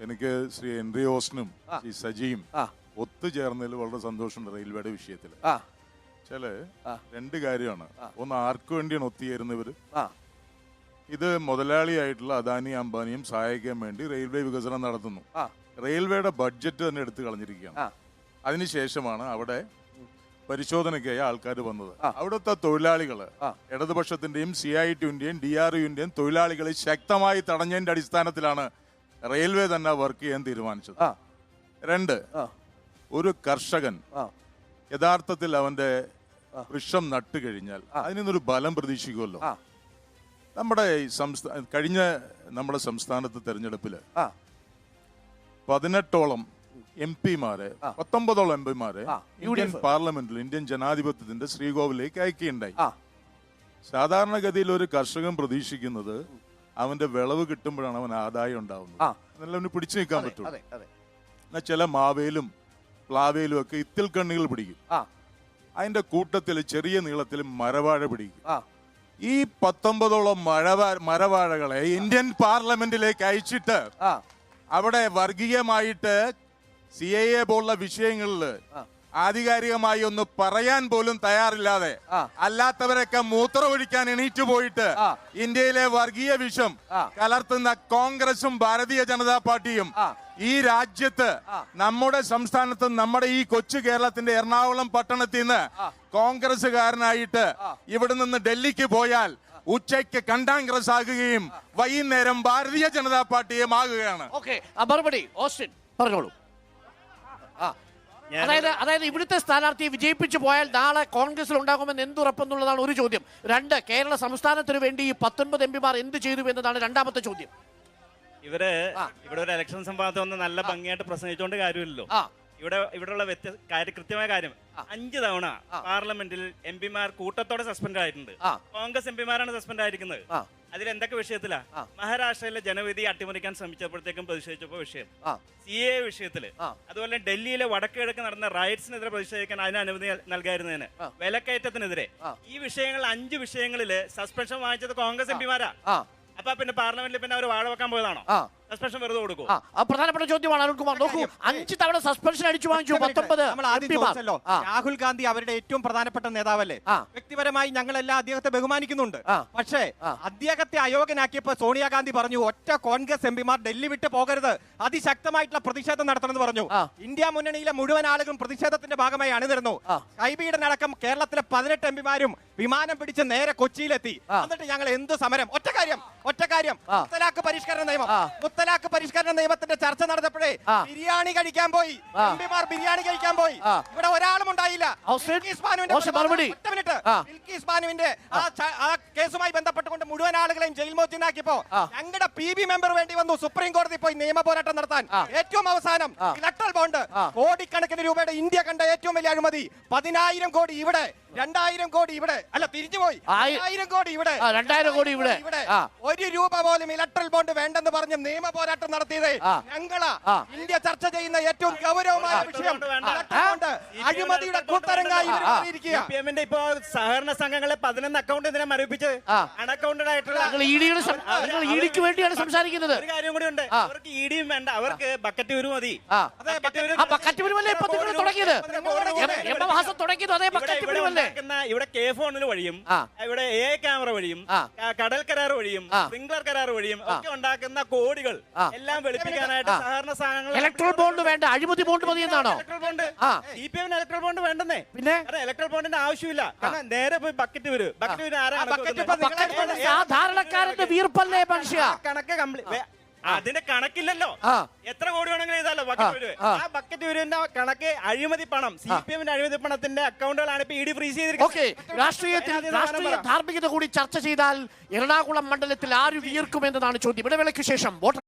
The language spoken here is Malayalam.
എനിക്ക് ശ്രീ ഹെൻറി ഓസ്റ്റിനും ശ്രീ സജിയും. ഒത്തുചേർന്നതിൽ വളരെ സന്തോഷമുണ്ട് റെയിൽവേയുടെ വിഷയത്തിൽ ചില രണ്ട് കാര്യമാണ്. ഒന്ന് ആർക്കു വേണ്ടിയാണ് ഒത്തുചേരുന്നവർ ആ. ഇത് മുതലാളിയായിട്ടുള്ള അദാനി അംബാനിയും സഹായിക്കാൻ വേണ്ടി റെയിൽവേ വികസനം നടത്തുന്നു. റെയിൽവേയുടെ ബഡ്ജറ്റ് തന്നെ എടുത്തു കളഞ്ഞിരിക്കുകയാണ്. അതിനുശേഷമാണ് അവിടെ പരിശോധനയ്ക്കായി ആൾക്കാർ വന്നത്. അവിടുത്തെ തൊഴിലാളികൾ ഇടതുപക്ഷത്തിന്റെയും സി ഐ ടിന്റെയും ഡി ആർ യുന്റെയും തൊഴിലാളികളെ ശക്തമായി തടഞ്ഞതിന്റെ അടിസ്ഥാനത്തിലാണ് റെയിൽവേ തന്നെ വർക്ക് ചെയ്യാൻ തീരുമാനിച്ചത്. ആ. രണ്ട് ആ. ഒരു കർഷകൻ ആ. യഥാർത്ഥത്തിൽ അവന്റെ വൃക്ഷം നട്ടു കഴിഞ്ഞാൽ അതിൽ നിന്നൊരു ബലം പ്രതീക്ഷിക്കുമല്ലോ. ആ. നമ്മുടെ ഈ സംസ്ഥാന കഴിഞ്ഞ നമ്മുടെ സംസ്ഥാനത്ത് തെരഞ്ഞെടുപ്പിൽ ആ. പതിനെട്ടോളം എം പിമാരെ പത്തൊമ്പതോളം എം പിമാരെ ആ, ഇന്ത്യൻ UDF. പാർലമെന്റിൽ ഇന്ത്യൻ ജനാധിപത്യത്തിന്റെ ശ്രീകോവിലേക്ക് അയക്കുകയുണ്ടായി. ആ. സാധാരണഗതിയിൽ ഒരു കർഷകൻ പ്രതീക്ഷിക്കുന്നത് അവന്റെ വിളവ് കിട്ടുമ്പോഴാണ് അവൻ ആദായം ഉണ്ടാവുന്നത്. ആ. അവന് പിടിച്ചു നിൽക്കാൻ പറ്റുള്ളൂ. അതെ അതെ. എന്നാൽ ചില മാവേലും പ്ലാവേലും ഒക്കെ ഇത്തിൽ കണ്ണികൾ പിടിക്കും. ആ. അതിന്റെ കൂട്ടത്തിൽ ചെറിയ നീളത്തിൽ മരവാഴ പിടിക്കും. ആ. ഈ പത്തൊമ്പതോളം മഴവാ മരവാഴകളെ ഇന്ത്യൻ പാർലമെന്റിലേക്ക് അയച്ചിട്ട് ആ. അവിടെ വർഗീയമായിട്ട് സി എ എ പോലുള്ള വിഷയങ്ങളിൽ ആ. ആധികാരികമായി ഒന്ന് പറയാൻ പോലും തയ്യാറില്ലാതെ. അല്ലാത്തവരൊക്കെ മൂത്രമൊഴിക്കാൻ എണീറ്റ് പോയിട്ട് ഇന്ത്യയിലെ വർഗീയ വിഷം കലർത്തുന്ന കോൺഗ്രസും ഭാരതീയ ജനതാ പാർട്ടിയും ഈ രാജ്യത്ത് നമ്മുടെ സംസ്ഥാനത്ത് നമ്മുടെ ഈ കൊച്ചു കേരളത്തിന്റെ എറണാകുളം പട്ടണത്തിൽ നിന്ന് കോൺഗ്രസ്സുകാരനായിട്ട് ഇവിടെ നിന്ന് ഡൽഹിക്ക് പോയാൽ ഉച്ചയ്ക്ക് കണ്ടാംഗ്രസ് ആകുകയും വൈകുന്നേരം ഭാരതീയ ജനതാ പാർട്ടിയും ആകുകയാണ്. ഓക്കെ മറുപടി ഓസ്റ്റിൻ പറഞ്ഞോളൂ. ആ. അതായത് അതായത് ഇവിടുത്തെ സ്ഥാനാർത്ഥിയെ വിജയിപ്പിച്ചു പോയാൽ നാളെ കോൺഗ്രസിൽ ഉണ്ടാകുമെന്ന് എന്തുറപ്പെന്നുള്ളതാണ് ഒരു ചോദ്യം. രണ്ട് കേരള സംസ്ഥാനത്തിന് വേണ്ടി ഈ പത്തൊൻപത് എം പിമാർ എന്ത് ചെയ്തു എന്നതാണ് രണ്ടാമത്തെ ചോദ്യം. ഇവർ ഇവിടെ ഒരു ഇലക്ഷൻ സംഭവത്തെ ഒന്ന് നല്ല ഭംഗിയായിട്ട് പ്രസംഗിച്ചുകൊണ്ട് കാര്യമില്ലല്ലോ. ഇവിടെ ഇവിടെയുള്ള വ്യത്യസ്ത കൃത്യമായ കാര്യം. അഞ്ച് തവണ പാർലമെന്റിൽ എം പിമാർ കൂട്ടത്തോടെ സസ്പെൻഡ് ആയിട്ടുണ്ട്. കോൺഗ്രസ് എം പിമാരാണ് സസ്പെൻഡ് ആയിരിക്കുന്നത്. എന്തൊക്കെ വിഷയത്തിലാ? മഹാരാഷ്ട്രയിലെ ജനവിധി അട്ടിമറിക്കാൻ ശ്രമിച്ചപ്പോഴത്തേക്കും പ്രതിഷേധിച്ചപ്പോ വിഷയം. സി എ വിഷയത്തിൽ. അതുപോലെ ഡൽഹിയിലെ വടക്കുകിഴക്ക് നടന്ന റൈറ്റ്സിനെതിരെ പ്രതിഷേധിക്കാൻ അതിന് അനുമതി നൽകായിരുന്നതിന്. വിലക്കയറ്റത്തിനെതിരെ. ഈ വിഷയങ്ങൾ അഞ്ച് വിഷയങ്ങളിൽ സസ്പെൻഷൻ വാങ്ങിച്ചത് കോൺഗ്രസ് എം പിമാരാ. അപ്പൊ പിന്നെ പാർലമെന്റിൽ പിന്നെ അവർ വാഴ വെക്കാൻ പോയതാണോ സസ്പെൻഷൻ വെറുതെ കൊടുക്കും ആ ആ പ്രധാനപ്പെട്ട ചോദ്യമാണ് അരുൺകുമാർ നോക്കൂ അഞ്ച് തവണ സസ്പെൻഷൻ അടിച്ചു വാങ്ങിച്ചു പത്തൊമ്പത് നമ്മൾ ആദ്യം MP മാർ. ചോദിച്ചല്ലോ ആ രാഹുൽ ഗാന്ധി അവരുടെ ഏറ്റവും പ്രധാനപ്പെട്ട നേതാവല്ലേ ആ. വ്യക്തിപരമായി ഞങ്ങളെല്ലാം അദ്ദേഹത്തെ ബഹുമാനിക്കുന്നുണ്ട് ആ. പക്ഷേ ആ. അദ്ദേഹത്തെ അയോഗ്യനാക്കിയപ്പോ സോണിയാഗാന്ധി പറഞ്ഞു ഒറ്റ കോൺഗ്രസ് എംപിമാർ ഡൽഹി വിട്ട് പോകരുത് അതിശക്തമായിട്ടുള്ള പ്രതിഷേധം നടത്തണമെന്ന് പറഞ്ഞു ആ. ഇന്ത്യ മുന്നണിയിലെ മുഴുവൻ ആളുകളും പ്രതിഷേധത്തിന്റെ ഭാഗമായി അണിനിരുന്നു ആ. ഹൈബീഡനടക്കം കേരളത്തിലെ പതിനെട്ട് എംപിമാരും വിമാനം പിടിച്ച് നേരെ കൊച്ചിയിലെത്തി ആ. എന്നിട്ട് ഞങ്ങൾ എന്ത് സമരം ഒറ്റ കാര്യം ഒറ്റ കാര്യം ആ. മുത്തലാഖ് പരിഷ്കരണ നിയമം ആ. മുത്തലാഖ് പരിഷ്കരണ നിയമത്തിന്റെ ചർച്ച നടന്നപ്പോഴേ ബിരിയാണി കഴിക്കാൻ പോയി. അമ്പിമാർ എംപിമാർ ബിരിയാണി കഴിക്കാൻ പോയി. ഇവിടെ ഒരാളും ഉണ്ടായില്ല. മറുപടി. ആ. കേസുമായി ബന്ധപ്പെട്ടുകൊണ്ട് മുഴുവൻ ആളുകളെയും ജയിൽ മോചനാക്കിയപ്പോ ആ. ഞങ്ങളുടെ പി ബി മെമ്പർ വേണ്ടി വന്നു സുപ്രീം കോടതി പോയി നിയമ പോരാട്ടം നടത്താൻ. ഏറ്റവും അവസാനം. ഇലക്ട്രൽ ബോണ്ട് കോടിക്കണക്കിന് രൂപയുടെ ഇന്ത്യ കണ്ട ഏറ്റവും വലിയ അഴിമതി പതിനായിരം കോടി ഇവിടെ രണ്ടായിരം കോടി ഇവിടെ അല്ല തിരിഞ്ഞുപോയി ആയി- രണ്ടായിരം കോടി ഇവിടെ രണ്ടായിരം കോടി ഇവിടെ. ഒരു രൂപ പോലും ഇലക്ട്രൽ ബോണ്ട് വേണ്ടെന്ന് പറഞ്ഞ് നിയമ പോരാട്ടം നടത്തിയത്. ഞങ്ങളാ ഇന്ത്യ ചർച്ച ചെയ്യുന്ന ഏറ്റവും ഗൗരവമായ വിഷയം അഴിമതിയുടെ എമ്മിന്റെ ഇപ്പൊ സഹകരണ സംഘങ്ങളെ പതിനൊന്ന് അക്കൗണ്ട് ഇതിനെ മരവിപ്പിച്ചത് ആ. അൺഅക്കൗണ്ടഡ് ആയിട്ടുള്ള ഇഡിക്ക് വേണ്ടിയാണ് സംസാരിക്കുന്നത് ഒരു കാര്യം കൂടി ഉണ്ട് അവർക്ക് ഇടിയും വേണ്ട അവർക്ക് ബക്കറ്റ് ഒരു മതി ബക്കറ്റ് ഇപ്പൊ നിങ്ങൾ തുടങ്ങിയത് തുടങ്ങിയത് അതേ ബക്കറ്റ് ഇവിടെ പിരിവല്ലേ ഉണ്ടാക്കുന്ന ഇവിടെ കെ ഫോണിൽ വഴിയും ഇവിടെ എ ക്യാമറ വഴിയും കടൽ കരാർ വഴിയും സ്പ്രിംഗ്ലർ കരാർ വഴിയും ഒക്കെ ഉണ്ടാക്കുന്ന കോടികൾ എല്ലാം വെളുപ്പിക്കാനായിട്ട്. സഹകരണ സ്ഥാനങ്ങൾ ഇലക്ട്രൽ ബോണ്ട് വേണ്ട. അഴിമതി ബോണ്ട് മതി എന്നാണോ? Electoral bond. സി പി എമ്മിന് ഇലക്ട്രൽ ബോണ്ട് വേണ്ടെന്നേ. പിന്നെ? ഇലക്ട്രൽ ബോണ്ടിന്റെ ആവശ്യമില്ല. കാരണം നേരെ പോയി ബക്കറ്റ് വരും ബക്കറ്റ് വരും ആരാ സാധാരണക്കാരന്റെ വീർപ്പല്ലേ മനുഷ്യ? കണക്ക് കംപ്ലീറ്റ് അതിന്റെ കണക്കില്ലല്ലോ. എത്ര കോടി വേണമെങ്കിലും ചെയ്താലോ ബക്കറ്റ് വരും ആ. ബക്കറ്റ് വരുന്ന കണക്ക് അഴിമതി പണം സി പി എമ്മിന്റെ അഴിമതി പണത്തിന്റെ അക്കൗണ്ടുകളാണ് ഇപ്പൊ ഇ ഡി ഫ്രീസ് ചെയ്തിരിക്കുന്നത്. രാഷ്ട്രീയത്തിൽ രാഷ്ട്രീയ ധാർമ്മികത കൂടി ചർച്ച ചെയ്താൽ എറണാകുളം മണ്ഡലത്തിൽ ആര് വീർക്കുമെന്നതാണ് ചോദ്യം. ഇടവേളയ്ക്ക് ശേഷം വോട്ടർ